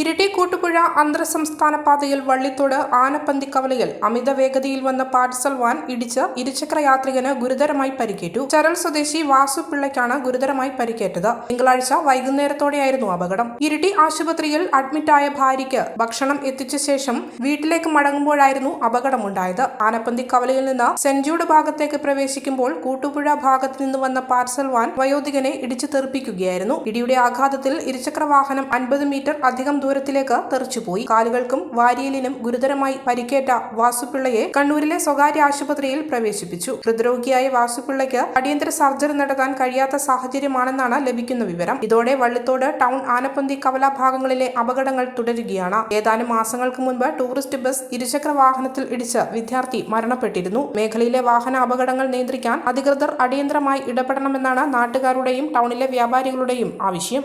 ഇരിട്ടി കൂട്ടുപുഴ അന്തർ സംസ്ഥാന പാതയിൽ വള്ളിത്തോട് ആനപ്പന്തി കവലയിൽ അമിത വേഗതയിൽ വന്ന പാർസൽ വാൻ ഇടിച്ച് ഇരുചക്ര യാത്രികന് ഗുരുതരമായി പരിക്കേറ്റു. ചരൽ സ്വദേശി വാസു പിള്ളയ്ക്കാണ് ഗുരുതരമായി പരിക്കേറ്റത്. തിങ്കളാഴ്ച വൈകുന്നേരത്തോടെയായിരുന്നു അപകടം. ഇരിട്ടി ആശുപത്രിയിൽ അഡ്മിറ്റായ ഭാര്യയ്ക്ക് ഭക്ഷണം എത്തിച്ച ശേഷം വീട്ടിലേക്ക് മടങ്ങുമ്പോഴായിരുന്നു അപകടമുണ്ടായത്. ആനപ്പന്തി കവലയിൽ നിന്ന് സെഞ്ചൂട് ഭാഗത്തേക്ക് പ്രവേശിക്കുമ്പോൾ കൂട്ടുപുഴ ഭാഗത്ത് നിന്ന് വന്ന പാർസൽ വാൻ വയോധികനെ ഇടിച്ചു തെറിപ്പിക്കുകയായിരുന്നു. ഇടിയുടെ ആഘാതത്തിൽ ഇരുചക്ര വാഹനം അൻപത് മീറ്റർ അധികം ദൂരത്തിലേക്ക് തെറിച്ചുപോയി. കാലുകൾക്കും വാരിയലിനും ഗുരുതരമായി പരിക്കേറ്റ വാസുപിള്ളയെ കണ്ണൂരിലെ സ്വകാര്യ ആശുപത്രിയിൽ പ്രവേശിപ്പിച്ചു. ഹൃദ്രോഗിയായ വാസുപിള്ളയ്ക്ക് അടിയന്തര സർജറി നടത്താൻ കഴിയാത്ത സാഹചര്യമാണെന്നാണ് ലഭിക്കുന്ന വിവരം. ഇതോടെ വള്ളിത്തോട് ടൗൺ ആനപ്പന്തി കവല ഭാഗങ്ങളിലെ അപകടങ്ങൾ തുടരുകയാണ്. ഏതാനും മാസങ്ങൾക്ക് മുൻപ് ടൂറിസ്റ്റ് ബസ് ഇരുചക്ര വാഹനത്തിൽ ഇടിച്ച് വിദ്യാർത്ഥി മരണപ്പെട്ടിരുന്നു. മേഖലയിലെ വാഹന അപകടങ്ങൾ നിയന്ത്രിക്കാൻ അധികൃതർ അടിയന്തരമായി ഇടപെടണമെന്നാണ് നാട്ടുകാരുടെയും ടൗണിലെ വ്യാപാരികളുടെയും ആവശ്യം.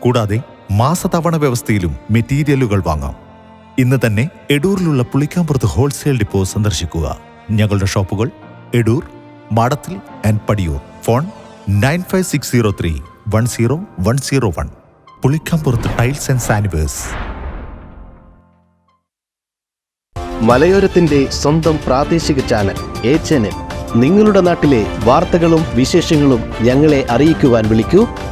കൂടാതെ മാസതവണ വ്യവസ്ഥയിലും മെറ്റീരിയലുകൾ വാങ്ങാം. ഇന്ന് തന്നെ എഡൂറിലുള്ള പുളിക്കാമ്പുറത്ത് ഹോൾസെയിൽ ഡിപ്പോ സന്ദർശിക്കുക. ഞങ്ങളുടെ ഷോപ്പുകൾ Edoor Madathil and Padiyoor. Phone nine five six zero three one zero one zero one. Pulikkampurath tiles and sanitarywares. മലയോരത്തിന്റെ സ്വന്തം പ്രാദേശിക ചാനൽ എ ചാനൽ. നിങ്ങളുടെ നാട്ടിലെ വാർത്തകളും വിശേഷങ്ങളും ഞങ്ങളെ അറിയിക്കുവാൻ വിളിക്കൂ.